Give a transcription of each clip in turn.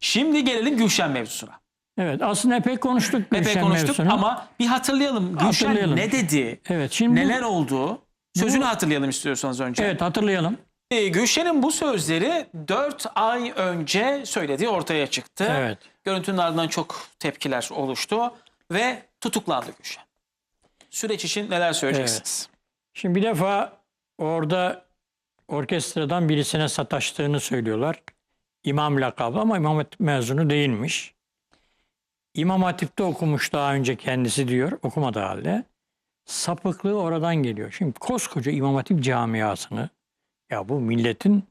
Şimdi gelelim Gülşen mevzusuna. Evet aslında epey konuştuk Epey Gülşen konuştuk mevzusunu. ama bir hatırlayalım. Gülşen Hatırlayalım. ne dedi? Evet şimdi bu- Neler oldu? Sözünü hatırlayalım istiyorsanız önce. evet hatırlayalım. Ee, Gülşen'in bu sözleri 4 ay önce söylediği ortaya çıktı. Evet. Görüntünün ardından çok tepkiler oluştu ve tutuklandı Gülşen. Süreç için neler söyleyeceksiniz? Şimdi bir defa orada orkestradan birisine sataştığını söylüyorlar. İmam lakabı ama İmam Hatip mezunu değilmiş. İmam Hatip'te okumuş daha önce kendisi diyor okumadığı halde. Sapıklığı oradan geliyor. Şimdi koskoca İmam Hatip camiasını ya bu milletin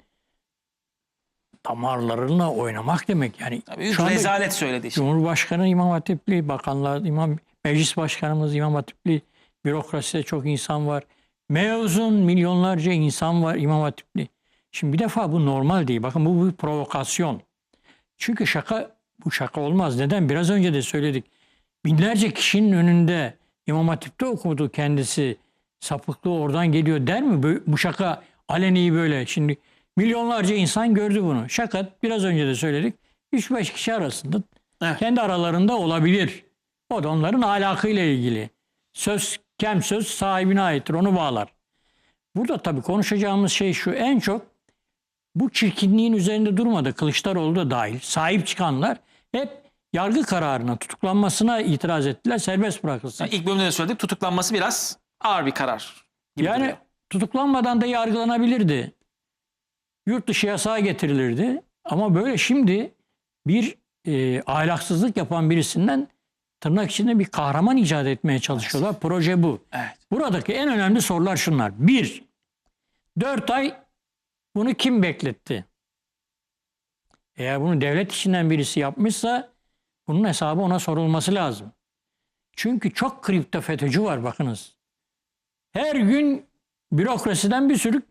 damarlarına oynamak demek. Yani Büyük şu rezalet söyledi işte. Cumhurbaşkanı İmam Hatipli, bakanlar, İmam Meclis Başkanımız İmam Hatipli, bürokraside çok insan var. Mezun milyonlarca insan var İmam Hatipli. Şimdi bir defa bu normal değil. Bakın bu bir provokasyon. Çünkü şaka bu şaka olmaz. Neden? Biraz önce de söyledik. Binlerce kişinin önünde İmam Hatip'te okudu kendisi. Sapıklığı oradan geliyor der mi? Bu şaka aleni böyle. Şimdi milyonlarca insan gördü bunu. Şaka biraz önce de söyledik. 3-5 kişi arasında Evet. kendi aralarında olabilir. O da onların ahlakıyla ilgili. Söz kem söz sahibine aittir. Onu bağlar. Burada tabii konuşacağımız şey şu. En çok bu çirkinliğin üzerinde durmadı. Kılıçdaroğlu da dahil. Sahip çıkanlar hep yargı kararına, tutuklanmasına itiraz ettiler. Serbest bırakılsın. Yani ilk bölümde de söyledik tutuklanması biraz ağır bir karar gibi Yani duruyor. tutuklanmadan da yargılanabilirdi. Yurt dışı yasağı getirilirdi. Ama böyle şimdi bir e, ahlaksızlık yapan birisinden tırnak içinde bir kahraman icat etmeye çalışıyorlar. Proje bu. Evet. Buradaki en önemli sorular şunlar. Bir, dört ay bunu kim bekletti? Eğer bunu devlet içinden birisi yapmışsa bunun hesabı ona sorulması lazım. Çünkü çok kripto FETÖ'cü var bakınız. Her gün bürokrasiden bir sürü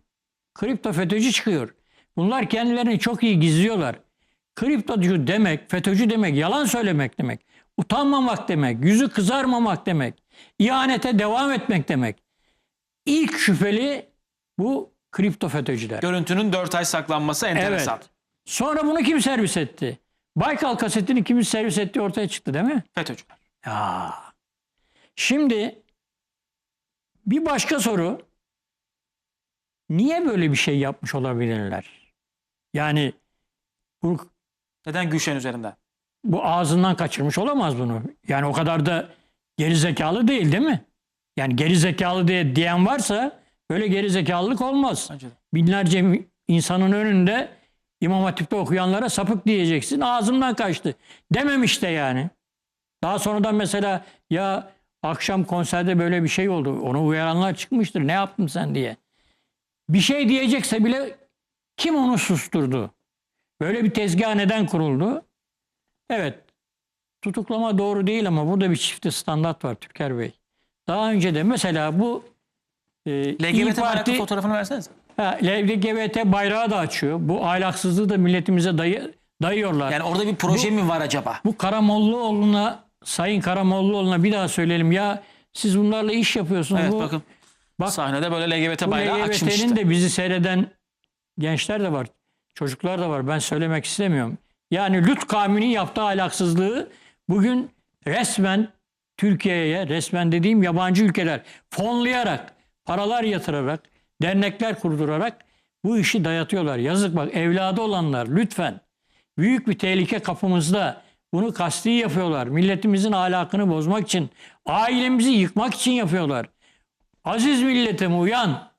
kripto FETÖ'cü çıkıyor. Bunlar kendilerini çok iyi gizliyorlar. Kriptocu demek, FETÖ'cü demek, yalan söylemek demek. Utanmamak demek, yüzü kızarmamak demek. ihanete devam etmek demek. İlk şüpheli bu kripto FETÖ'cüler. Görüntünün 4 ay saklanması enteresan. Evet. Sonra bunu kim servis etti? Baykal kasetini kimin servis ettiği ortaya çıktı değil mi? FETÖ'cüler. Ya. Şimdi bir başka soru. Niye böyle bir şey yapmış olabilirler? Yani bu, Neden Gülşen üzerinden? bu ağzından kaçırmış olamaz bunu. Yani o kadar da geri zekalı değil değil mi? Yani geri zekalı diye diyen varsa böyle geri zekalılık olmaz. Binlerce insanın önünde İmam Hatip'te okuyanlara sapık diyeceksin. Ağzımdan kaçtı. Dememiş de yani. Daha sonradan mesela ya akşam konserde böyle bir şey oldu. Onu uyaranlar çıkmıştır. Ne yaptın sen diye. Bir şey diyecekse bile kim onu susturdu? Böyle bir tezgah neden kuruldu? Evet. Tutuklama doğru değil ama burada bir çifte standart var Türker Bey. Daha önce de mesela bu e, İYİ LGBT Parti- fotoğrafını verseniz. Ha, LGBT bayrağı da açıyor. Bu ahlaksızlığı da milletimize dayı, dayıyorlar. Yani orada bir proje mi var acaba? Bu Karamollaoğlu'na, Sayın Karamollaoğlu'na bir daha söyleyelim. Ya siz bunlarla iş yapıyorsunuz. Evet bu, bakın. bak, Sahnede böyle LGBT bu bayrağı açmıştı. LGBT'nin de bizi seyreden gençler de var. Çocuklar da var. Ben söylemek istemiyorum. Yani Lut kavminin yaptığı ahlaksızlığı bugün resmen Türkiye'ye, resmen dediğim yabancı ülkeler fonlayarak, paralar yatırarak, dernekler kurdurarak bu işi dayatıyorlar. Yazık bak evladı olanlar lütfen büyük bir tehlike kapımızda. Bunu kasti yapıyorlar. Milletimizin ahlakını bozmak için, ailemizi yıkmak için yapıyorlar. Aziz milletim uyan.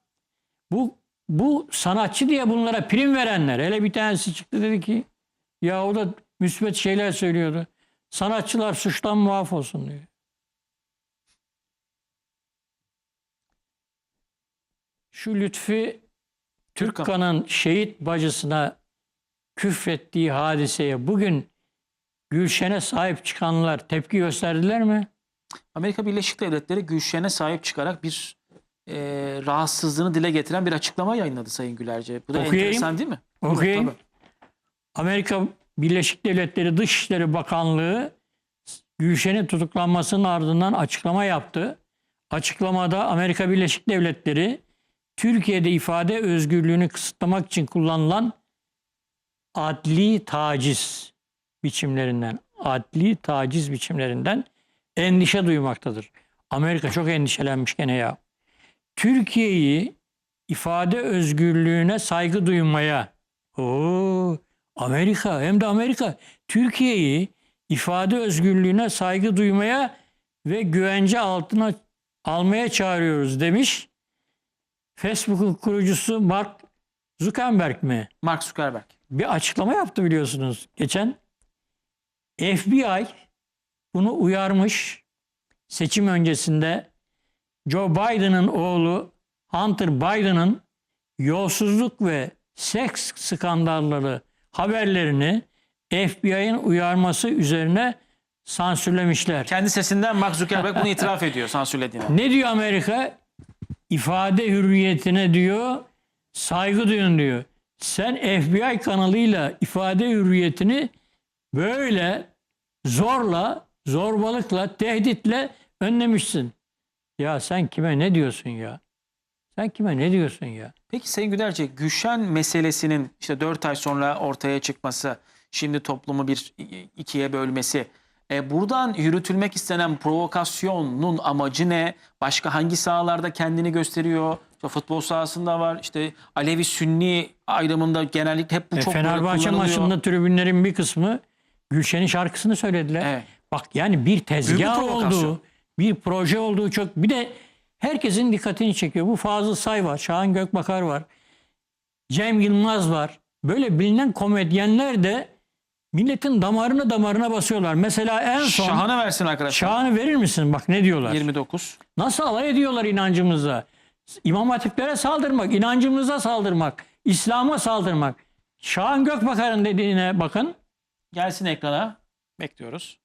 Bu bu sanatçı diye bunlara prim verenler. Hele bir tanesi çıktı dedi ki ya o da müsbet şeyler söylüyordu. Sanatçılar suçtan muaf olsun diyor. Şu Lütfi Türkkan'ın şehit bacısına küfrettiği hadiseye bugün Gülşen'e sahip çıkanlar tepki gösterdiler mi? Amerika Birleşik Devletleri Gülşen'e sahip çıkarak bir e, rahatsızlığını dile getiren bir açıklama yayınladı Sayın Gülerce. Bu da Okuyayım. enteresan değil mi? Okuyayım. Amerika Birleşik Devletleri Dışişleri Bakanlığı Gülşen'in tutuklanmasının ardından açıklama yaptı. Açıklamada Amerika Birleşik Devletleri Türkiye'de ifade özgürlüğünü kısıtlamak için kullanılan adli taciz biçimlerinden, adli taciz biçimlerinden endişe duymaktadır. Amerika çok endişelenmiş gene ya. Türkiye'yi ifade özgürlüğüne saygı duymaya, o Amerika hem de Amerika Türkiye'yi ifade özgürlüğüne saygı duymaya ve güvence altına almaya çağırıyoruz demiş. Facebook'un kurucusu Mark Zuckerberg mi? Mark Zuckerberg. Bir açıklama yaptı biliyorsunuz geçen. FBI bunu uyarmış. Seçim öncesinde Joe Biden'ın oğlu Hunter Biden'ın yolsuzluk ve seks skandalları haberlerini FBI'nin uyarması üzerine sansürlemişler. Kendi sesinden Mark Zuckerberg bunu itiraf ediyor sansürlediğini. Ne diyor Amerika? İfade hürriyetine diyor saygı duyun diyor. Sen FBI kanalıyla ifade hürriyetini böyle zorla, zorbalıkla, tehditle önlemişsin. Ya sen kime ne diyorsun ya? Sen kime ne diyorsun ya? Peki Sayın Gülerce Gülşen meselesinin işte 4 ay sonra ortaya çıkması, şimdi toplumu bir ikiye bölmesi, e, buradan yürütülmek istenen provokasyonun amacı ne? Başka hangi sahalarda kendini gösteriyor? İşte futbol sahasında var. İşte Alevi Sünni ayrımında genellikle hep bu E, çok Fenerbahçe maçında tribünlerin bir kısmı Gülşen'in şarkısını söylediler. Evet. Bak yani bir tezgah provokasyon. olduğu, bir proje olduğu çok. Bir de herkesin dikkatini çekiyor. Bu Fazıl Say var, Şahan Gökbakar var, Cem Yılmaz var. Böyle bilinen komedyenler de milletin damarını damarına basıyorlar. Mesela en son Şahane versin arkadaşlar. Şahan'ı verir misin? Bak ne diyorlar. 29. Nasıl alay ediyorlar inancımızla? İmam hatiplere saldırmak, inancımıza saldırmak, İslam'a saldırmak. Şahan Gökbakar'ın dediğine bakın. Gelsin ekrana. Bekliyoruz.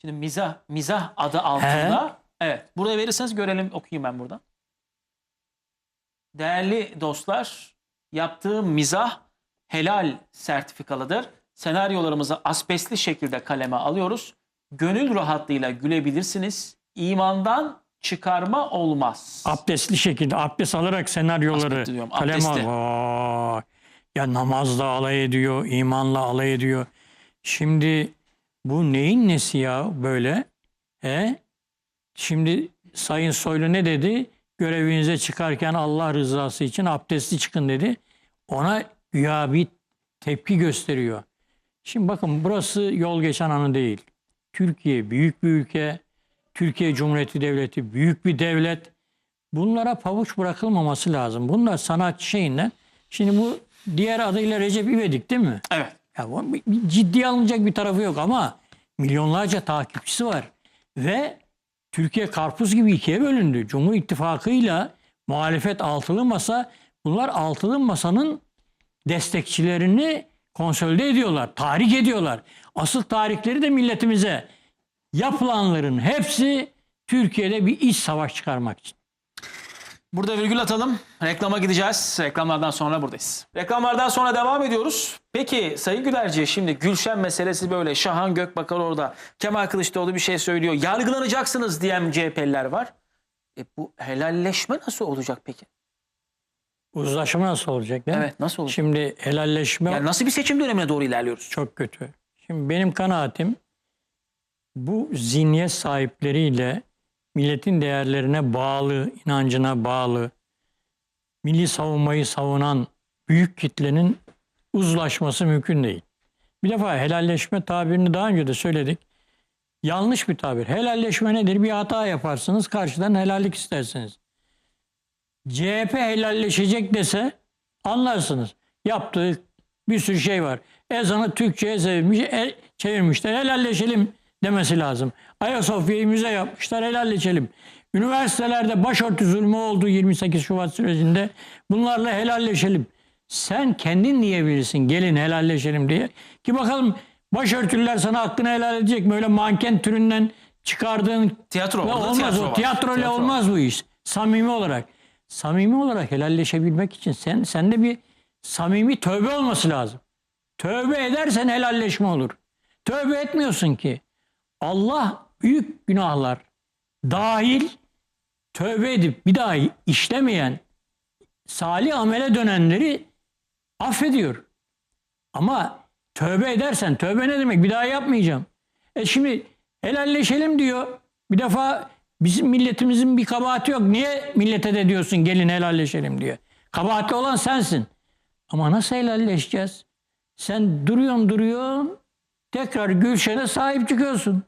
Şimdi mizah mizah adı altında. Evet. Burada verirseniz görelim okuyayım ben buradan. Değerli dostlar, yaptığım mizah helal sertifikalıdır. Senaryolarımızı asbestli şekilde kaleme alıyoruz. Gönül rahatlığıyla gülebilirsiniz. İmandan çıkarma olmaz. Abdestli şekilde abdest alarak senaryoları diyorum, kaleme abdestli. al. Vay. Ya namazla alay ediyor, imanla alay ediyor. Şimdi bu neyin nesi ya böyle? He? Şimdi Sayın Soylu ne dedi? Görevinize çıkarken Allah rızası için abdestli çıkın dedi. Ona güya bir tepki gösteriyor. Şimdi bakın burası yol geçen anı değil. Türkiye büyük bir ülke. Türkiye Cumhuriyeti Devleti büyük bir devlet. Bunlara pabuç bırakılmaması lazım. Bunlar sanat şeyinden. Şimdi bu diğer adıyla Recep İvedik değil mi? Evet. Ya ciddiye alınacak bir tarafı yok ama milyonlarca takipçisi var. Ve Türkiye karpuz gibi ikiye bölündü. Cumhur İttifakı'yla muhalefet altılı masa bunlar altılı masanın destekçilerini konsolide ediyorlar. Tahrik ediyorlar. Asıl tarihleri de milletimize yapılanların hepsi Türkiye'de bir iç savaş çıkarmak için. Burada virgül atalım. Reklama gideceğiz. Reklamlardan sonra buradayız. Reklamlardan sonra devam ediyoruz. Peki Sayın Gülerci şimdi Gülşen meselesi böyle. Şahan Gökbakar orada. Kemal Kılıçdaroğlu bir şey söylüyor. Yargılanacaksınız diyen CHP'liler var. E bu helalleşme nasıl olacak peki? Uzlaşma nasıl olacak değil mi? Evet nasıl olacak? Şimdi helalleşme Yani nasıl bir seçim dönemine doğru ilerliyoruz? çok kötü. Şimdi benim kanaatim bu zihniyet sahipleriyle milletin değerlerine bağlı, inancına bağlı, milli savunmayı savunan büyük kitlenin uzlaşması mümkün değil. Bir defa helalleşme tabirini daha önce de söyledik. Yanlış bir tabir. Helalleşme nedir? Bir hata yaparsınız, karşıdan helallik istersiniz. CHP helalleşecek dese anlarsınız. Yaptığı bir sürü şey var. Ezanı Türkçe'ye sevmiş, e, çevirmişler. Helalleşelim demesi lazım. Ayasofya'yı müze yapmışlar. Helalleşelim. Üniversitelerde başörtü zulmü oldu 28 Şubat sürecinde. Bunlarla helalleşelim. Sen kendin diyebilirsin gelin helalleşelim diye. Ki bakalım başörtüler sana hakkını helal edecek mi? Öyle manken türünden çıkardığın Tiyatro. olmaz tiyatro o. Tiyatroyla Tiyatro. olmaz bu iş. Samimi olarak. Samimi olarak helalleşebilmek için sen sende bir samimi tövbe olması lazım. Tövbe edersen helalleşme olur. Tövbe etmiyorsun ki. Allah büyük günahlar dahil tövbe edip bir daha işlemeyen salih amele dönenleri affediyor. Ama Tövbe edersen tövbe ne demek? Bir daha yapmayacağım. E şimdi helalleşelim diyor. Bir defa bizim milletimizin bir kabahati yok. Niye millete de diyorsun gelin helalleşelim diyor. Kabahatli olan sensin. Ama nasıl helalleşeceğiz? Sen duruyorsun duruyorsun. Tekrar Gülşen'e sahip çıkıyorsun.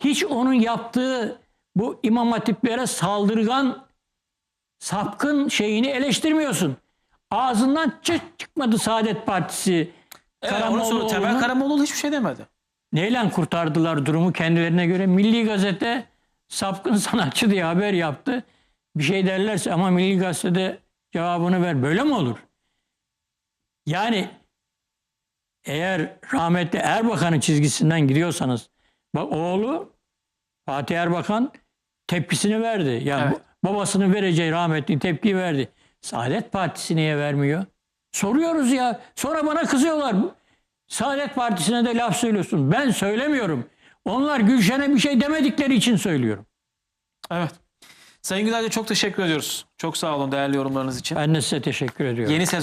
Hiç onun yaptığı bu imam hatiplere saldırgan sapkın şeyini eleştirmiyorsun. Ağzından çıt çıkmadı Saadet Partisi. Onu sonra Temel Karamoğlu hiçbir şey demedi. Neyle kurtardılar durumu kendilerine göre? Milli Gazete sapkın sanatçı diye haber yaptı. Bir şey derlerse ama Milli Gazete'de cevabını ver. Böyle mi olur? Yani eğer rahmetli Erbakan'ın çizgisinden gidiyorsanız bak oğlu Fatih Erbakan tepkisini verdi. Yani Evet. babasının vereceği rahmetli tepki verdi. Saadet Partisi niye vermiyor? Soruyoruz ya. Sonra bana kızıyorlar. Saadet Partisi'ne de laf söylüyorsun. Ben söylemiyorum. Onlar Gülşen'e bir şey demedikleri için söylüyorum. Evet. Sayın Güler'de çok teşekkür ediyoruz. Çok sağ olun değerli yorumlarınız için. Ben de size teşekkür ediyorum. Yeni sezon